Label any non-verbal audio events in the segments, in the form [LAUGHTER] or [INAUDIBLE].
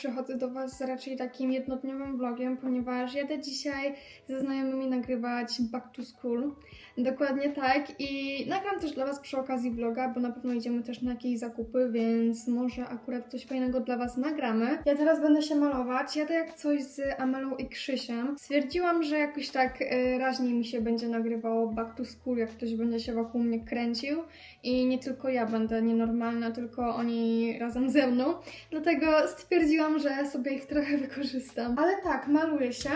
Przychodzę do Was raczej takim jednodniowym vlogiem, ponieważ jadę dzisiaj ze znajomymi nagrywać Back to School. Dokładnie tak i nagram też dla Was przy okazji vloga, bo na pewno idziemy też na jakieś zakupy, więc może akurat coś fajnego dla Was nagramy. Ja teraz będę się malować. Jadę jak coś z Amelą i Krzysiem. Stwierdziłam, że jakoś tak e, raźniej mi się będzie nagrywało Back to School, jak ktoś będzie się wokół mnie kręcił i nie tylko ja będę nienormalna, tylko oni razem ze mną. Dlatego stwierdziłam, że sobie ich trochę wykorzystam. Ale tak, maluję się.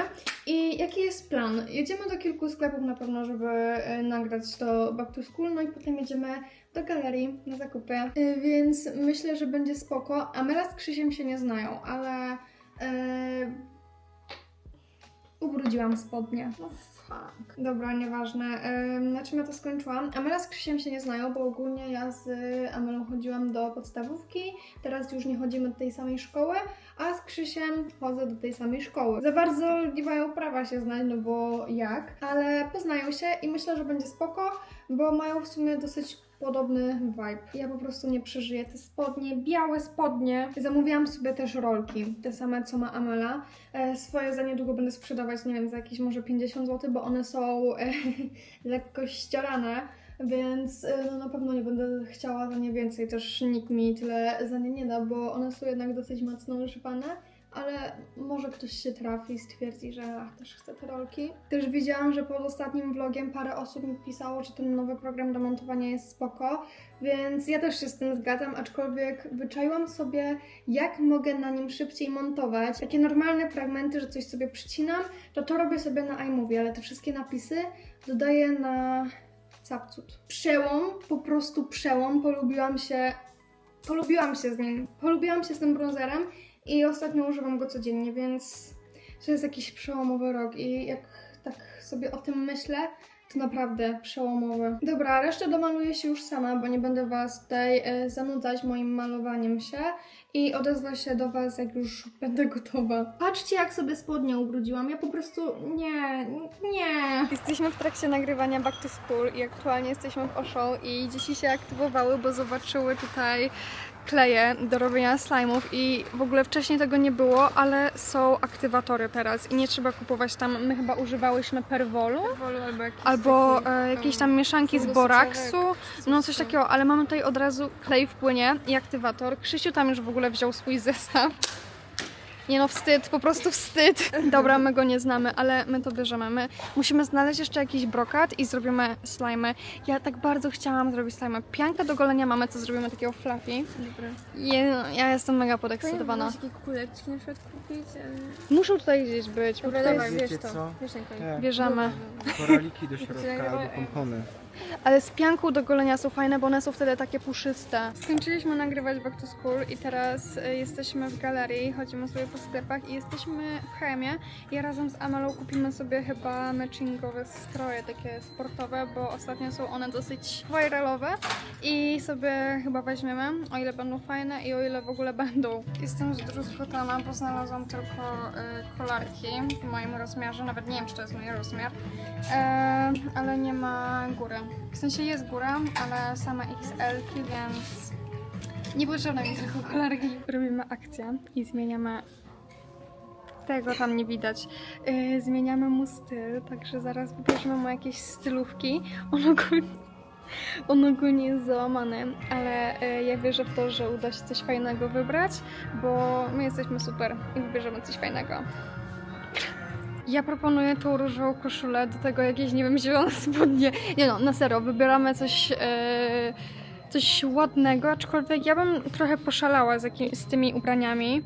I jaki jest plan? Jedziemy do kilku sklepów na pewno, żeby e, nagrać to Back to School, no i potem jedziemy do galerii na zakupy. E, Więc myślę, że będzie spoko. Amela z Krzysiem się nie znają, ale... E, ubrudziłam spodnie. No fuck. Dobra, nieważne. Ym, na czym ja to skończyłam? Amela z Krzysiem się nie znają, bo ogólnie ja z Amelą chodziłam do podstawówki, teraz już nie chodzimy do tej samej szkoły, a z Krzysiem chodzę do tej samej szkoły. Za bardzo nie mają prawa się znać, no bo jak? Ale poznają się i myślę, że będzie spoko, bo mają w sumie dosyć podobny vibe. Ja po prostu nie przeżyję. Te spodnie, białe spodnie. Zamówiłam sobie też rolki, te same co ma Amela. E, swoje za niedługo będę sprzedawać, nie wiem, za jakieś może 50 zł, bo one są e, [LAUGHS] lekko ścierane. Więc e, no, na pewno nie będę chciała za nie więcej, też nikt mi tyle za nie nie da, bo one są jednak dosyć mocno używane ale może ktoś się trafi i stwierdzi, że ach, też chce te rolki. Też widziałam, że pod ostatnim vlogiem parę osób mi pisało, że ten nowy program do montowania jest spoko, więc ja też się z tym zgadzam, aczkolwiek wyczaiłam sobie, jak mogę na nim szybciej montować. Takie normalne fragmenty, że coś sobie przycinam, to to robię sobie na iMovie, ale te wszystkie napisy dodaję na Capcut. Przełom, po prostu przełom, polubiłam się polubiłam się z nim. Polubiłam się z tym bronzerem i ostatnio używam go codziennie, więc to jest jakiś przełomowy rok i jak tak sobie o tym myślę, naprawdę przełomowy. Dobra, resztę domaluję się już sama, bo nie będę Was tutaj e, zanudzać moim malowaniem się i odezwę się do Was, jak już będę [LAUGHS] gotowa. Patrzcie, jak sobie spodnie ubrudziłam. Ja po prostu nie, nie. Jesteśmy w trakcie nagrywania Back to School i aktualnie jesteśmy w Osho i dzieci się aktywowały, bo zobaczyły tutaj kleje do robienia slime'ów i w ogóle wcześniej tego nie było, ale są aktywatory teraz i nie trzeba kupować tam, my chyba używałyśmy perwolu albo jakiś albo taki, e, jakieś tam mieszanki z boraksu, no coś takiego, ale mamy tutaj od razu klej w płynie i aktywator. Krzysiu tam już w ogóle wziął swój zestaw. Nie no, wstyd, po prostu wstyd. Dobra, my go nie znamy, ale my to bierzemy. My musimy znaleźć jeszcze jakiś brokat i zrobimy slimy. Ja tak bardzo chciałam zrobić slimy. Piankę do golenia mamy, co zrobimy takiego fluffy. Dobra. Je, ja jestem mega podekscytowana. takie kuleczki na przykład kupić. ale- Muszą tutaj gdzieś być, bo Dobra, tutaj dawaj, jest... Wiecie to. co? Ten klej. Tak. Bierzemy. koraliki do środka albo pompony. Ale z pianką do golenia są fajne, bo one są wtedy takie puszyste. Skończyliśmy nagrywać Back to School i teraz y, jesteśmy w galerii, chodzimy sobie po sklepach i jesteśmy w Chemie i razem z Amelą kupimy sobie chyba matchingowe stroje, takie sportowe, bo ostatnio są one dosyć viralowe i sobie chyba weźmiemy, o ile będą fajne i o ile w ogóle będą. Jestem zdruzgotana, bo znalazłam tylko y, kolarki w moim rozmiarze, nawet nie wiem, czy to jest mój rozmiar, e, ale nie ma góry. W sensie jest góra, ale same XL, więc nie potrzebne mi tylko kolarki. Robimy akcję i zmieniamy tego tam nie widać. Yy, zmieniamy mu styl, także zaraz wybierzemy mu jakieś stylówki. On ogólnie, on ogólnie jest załamany, ale yy, ja wierzę w to, że uda się coś fajnego wybrać, bo my jesteśmy super i wybierzemy coś fajnego. Ja proponuję tą różową koszulę, do tego jakieś, nie wiem, zielone spodnie. Nie no, na serio, wybieramy coś, e, coś ładnego, aczkolwiek ja bym trochę poszalała z, z tymi ubraniami.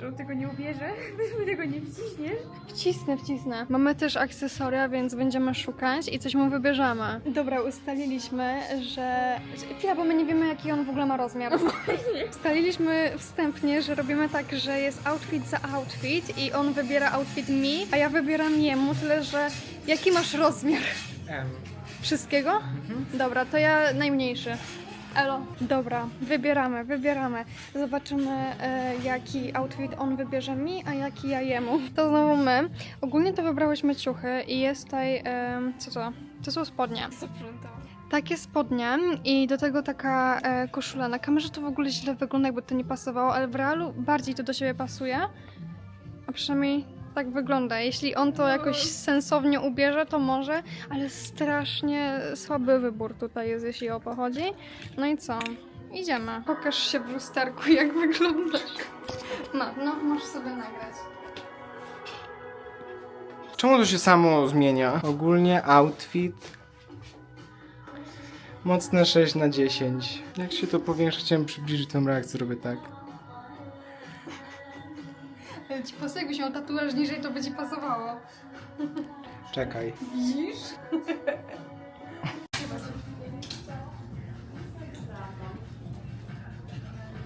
Czy on tego nie ubierze? [LAUGHS] Ty tego nie wciśniesz? Wcisnę, wcisnę. Mamy też akcesoria, więc będziemy szukać i coś mu wybierzemy. Dobra, ustaliliśmy, że... Chwila, bo my nie wiemy, jaki on w ogóle ma rozmiar. Ustaliliśmy wstępnie, że robimy tak, że jest outfit za outfit i on wybiera outfit mi, a ja wybieram jemu, tyle że... Jaki masz rozmiar? M. Wszystkiego? Dobra, to ja najmniejszy. Elo. Dobra, wybieramy, wybieramy. Zobaczymy, e, jaki outfit on wybierze mi, a jaki ja jemu. To znowu my. Ogólnie to wybrałyśmy ciuchy i jest tutaj, e, co to? To są spodnie. Takie spodnie i do tego taka e, koszula. Na kamerze to w ogóle źle wygląda, jakby to nie pasowało, ale w realu bardziej to do siebie pasuje. A przynajmniej tak wygląda. Jeśli on to jakoś sensownie ubierze, to może, ale strasznie słaby wybór tutaj jest, jeśli o to chodzi. No i co? Idziemy. Pokaż się w lusterku, [LAUGHS] jak wyglądasz. No, no, możesz sobie nagrać. Czemu to się samo zmienia? Ogólnie outfit mocne 6 na 10. Jak się to powiększy, chciałem przybliżyć tą reakcję, robię tak. Ci pasuje, jakbyś miał tatuaż niżej, to by ci pasowało. Czekaj. Widzisz?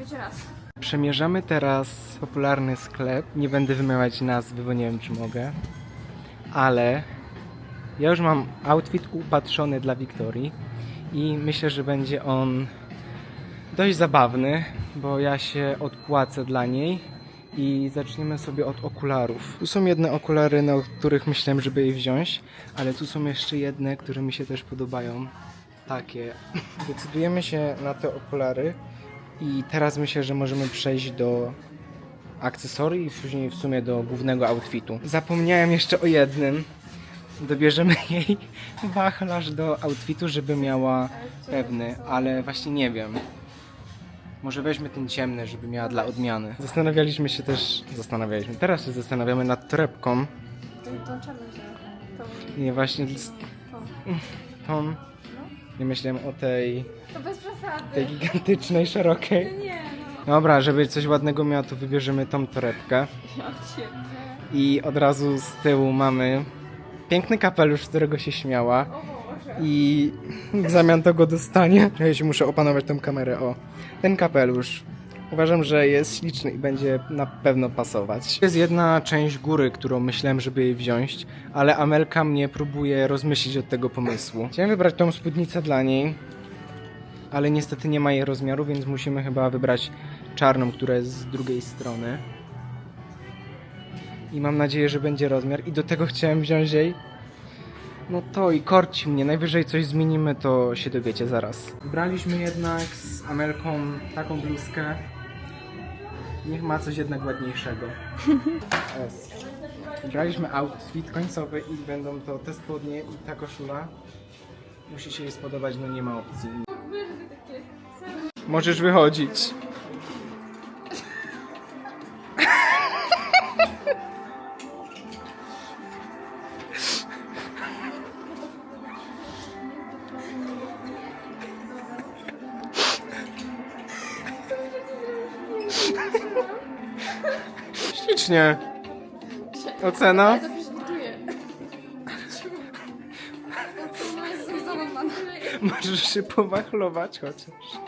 Jeszcze raz. Przemierzamy teraz popularny sklep. Nie będę wymawiać nazwy, bo nie wiem, czy mogę. Ale ja już mam outfit upatrzony dla Wiktorii i myślę, że będzie on dość zabawny, bo ja się odpłacę dla niej i zaczniemy sobie od okularów. Tu są jedne okulary, na których myślałem, żeby je wziąć, ale tu są jeszcze jedne, które mi się też podobają. Takie. [LAUGHS] Decydujemy się na te okulary i teraz myślę, że możemy przejść do akcesorii i później w sumie do głównego outfitu. Zapomniałem jeszcze o jednym. Dobierzemy [LAUGHS] jej wachlarz do outfitu, żeby miała pewny, ale właśnie nie wiem. Może weźmy ten ciemny, żeby miała dla odmiany. Zastanawialiśmy się też, zastanawialiśmy, teraz się zastanawiamy nad torebką. To, to czarno się. To, Nie, właśnie z- tą, nie myślałem o tej, to bez przesady. tej gigantycznej, szerokiej. Nie no. Dobra, żeby coś ładnego miała, to wybierzemy tą torebkę. Ja cię. I od razu z tyłu mamy piękny kapelusz, z którego się śmiała. O. I w zamian tego dostanie. Ja się muszę opanować tą kamerę. O, ten kapelusz. Uważam, że jest śliczny i będzie na pewno pasować. Jest jedna część góry, którą myślałem, żeby jej wziąć, ale Amelka mnie próbuje rozmyślić od tego pomysłu. Chciałem wybrać tą spódnicę dla niej, ale niestety nie ma jej rozmiaru, więc musimy chyba wybrać czarną, która jest z drugiej strony. I mam nadzieję, że będzie rozmiar. I do tego chciałem wziąć jej no to i korci mnie, najwyżej coś zmienimy, to się dowiecie zaraz. Wybraliśmy jednak z Amelką taką bluzkę. Niech ma coś jednak ładniejszego. [LAUGHS] S. Wybraliśmy outfit końcowy i będą to te spodnie i ta koszula. Musi się jej spodobać, no nie ma opcji. Możesz wychodzić. Ślicznie. Ocena? To jest [LAUGHS] zrezygnowana. Możesz się powachlować chociaż.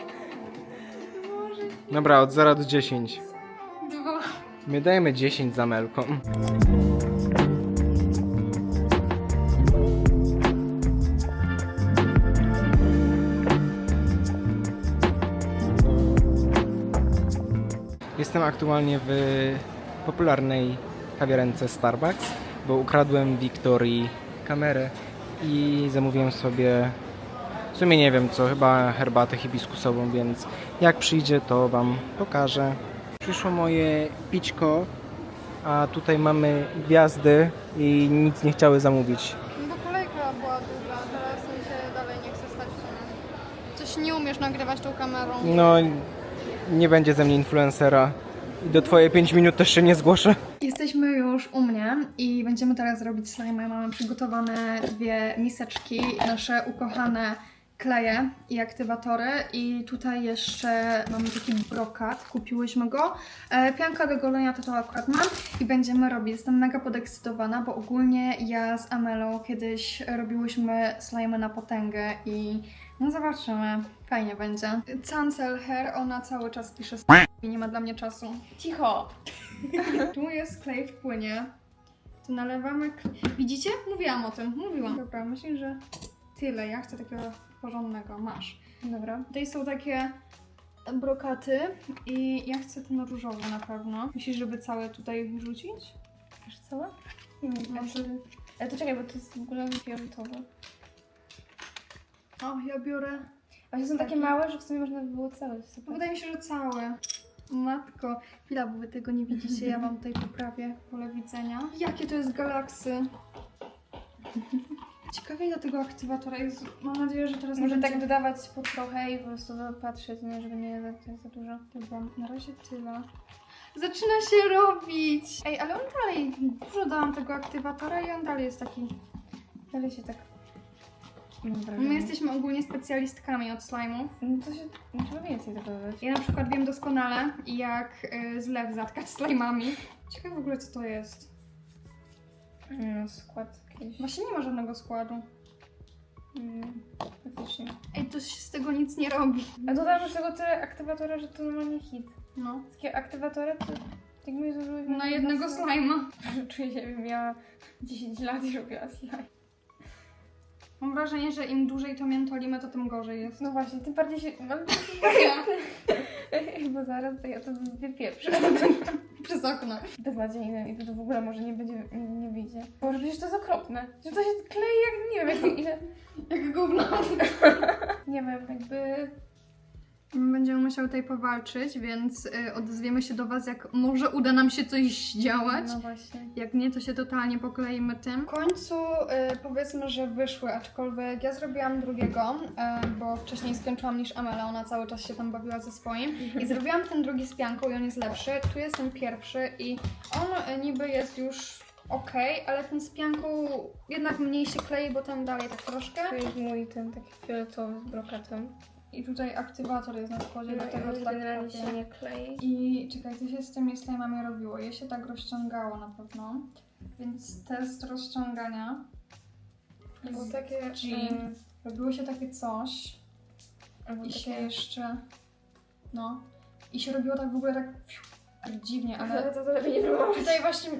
Dobra, od 0 do 10. Dwa. My dajemy 10 za Melką. Jestem aktualnie w popularnej kawiarence Starbucks, bo ukradłem Wiktorii kamerę i zamówiłem sobie w sumie nie wiem co, chyba herbatę hibiskusową, więc jak przyjdzie to Wam pokażę. Przyszło moje pićko, a tutaj mamy gwiazdy i nic nie chciały zamówić. No bo kolejka była długa, teraz mi się dalej nie chce stać w. Coś nie umiesz nagrywać tą kamerą. No, nie będzie ze mnie influencera. I do Twoje 5 minut też się nie zgłoszę. Jesteśmy już u mnie i będziemy teraz robić slime. Mamy przygotowane dwie miseczki, nasze ukochane kleje i aktywatory i tutaj jeszcze mamy taki brokat, kupiłyśmy go. E, pianka do golenia to to akurat mam i będziemy robić. Jestem mega podekscytowana, bo ogólnie ja z Amelą kiedyś robiłyśmy slime na potęgę i no zobaczymy, fajnie będzie. Cancel Hair, ona cały czas pisze i nie ma dla mnie czasu. Cicho. [LAUGHS] Tu jest klej w płynie. Tu nalewamy. K... Widzicie? Mówiłam o tym, mówiłam. Dobra, myślę, że tyle. Ja chcę takiego porządnego. Masz. Dobra. Tutaj są takie brokaty i ja chcę ten różowy na pewno. Myślisz, żeby całe tutaj wrzucić? Wiesz całe? Nie wiem, Może... Ale to czekaj, bo to jest w ogóle fioletowe. O, ja biorę. One są takie Takie. małe, że w sumie można by było całe No, wydaje mi się, że całe. Matko, chwila, bo wy tego nie widzicie, ja wam tutaj poprawię pole widzenia. Jakie to jest galaksy? [LAUGHS] Ciekawie ile tego aktywatora jest. Mam nadzieję, że teraz Może tak będzie... dodawać po trochę i po prostu patrzeć, nie, żeby nie za, za dużo. Dobra, na razie tyle. Zaczyna się robić! Ej, ale on dalej, dużo dałam tego aktywatora i on dalej jest taki... Ale się tak... Mam My jesteśmy ogólnie specjalistkami od slime'ów. No to się... Trzeba więcej tego dodać. Ja na przykład wiem doskonale, jak y, zlew zatkać slime'ami. Ciekawe w ogóle co to jest. No, skład jakiś. Właśnie nie ma żadnego składu. Mm, faktycznie. Ej, to się z tego nic nie robi. A dodałam do tego tyle aktywatora, że to normalnie hit. No. Takie aktywatory to... Zużyliśmy... Na jednego slime'a. [LAUGHS] Czuję się, jakbym miała 10 lat i robiła slime. Mam wrażenie, że im dłużej to miętolimy, to tym gorzej jest. No właśnie, tym bardziej się... Mam... [LAUGHS] Bo zaraz to ja to wypieprzę. [LAUGHS] Przez okno. Beznadziejne i to w ogóle może nie będzie, nie wyjdzie. Boże, przecież to jest okropne. Że to się klei jak, nie wiem, jak, ile... [LAUGHS] Jak gówno. Nie wiem, jakby... Musiały tutaj powalczyć, więc y, odezwiemy się do Was, jak może uda nam się coś zdziałać. No właśnie. Jak nie, to się totalnie pokleimy tym. W końcu y, powiedzmy, że wyszły, aczkolwiek ja zrobiłam drugiego, y, bo wcześniej skończyłam niż Amela, ona cały czas się tam bawiła ze swoim. I zrobiłam ten drugi z pianką i on jest lepszy. Tu jest ten pierwszy i on y, niby jest już ok, ale ten z pianką jednak mniej się klei, bo ten dalej tak troszkę. To jest mój ten taki fioletowy z brokatem. I tutaj aktywator jest na spodzie, No, dlatego to tak się nie klei. I czekaj, co się z tymi slime'ami robiło? Je się tak rozciągało na pewno. Więc test rozciągania. Było takie... G. Robiło się takie coś. albo I się takie... jeszcze. No. I się robiło tak w ogóle tak. tak dziwnie, ale. Ale to, to lepiej nie było. Tutaj właśnie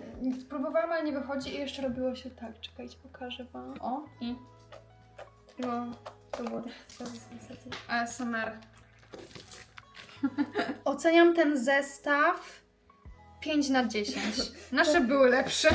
próbowałam, ale nie wychodzi i jeszcze robiło się tak. Czekajcie, pokażę wam. O i No, to było to jest niestety. ASMR. Oceniam ten zestaw 5 na 10. Nasze były lepsze.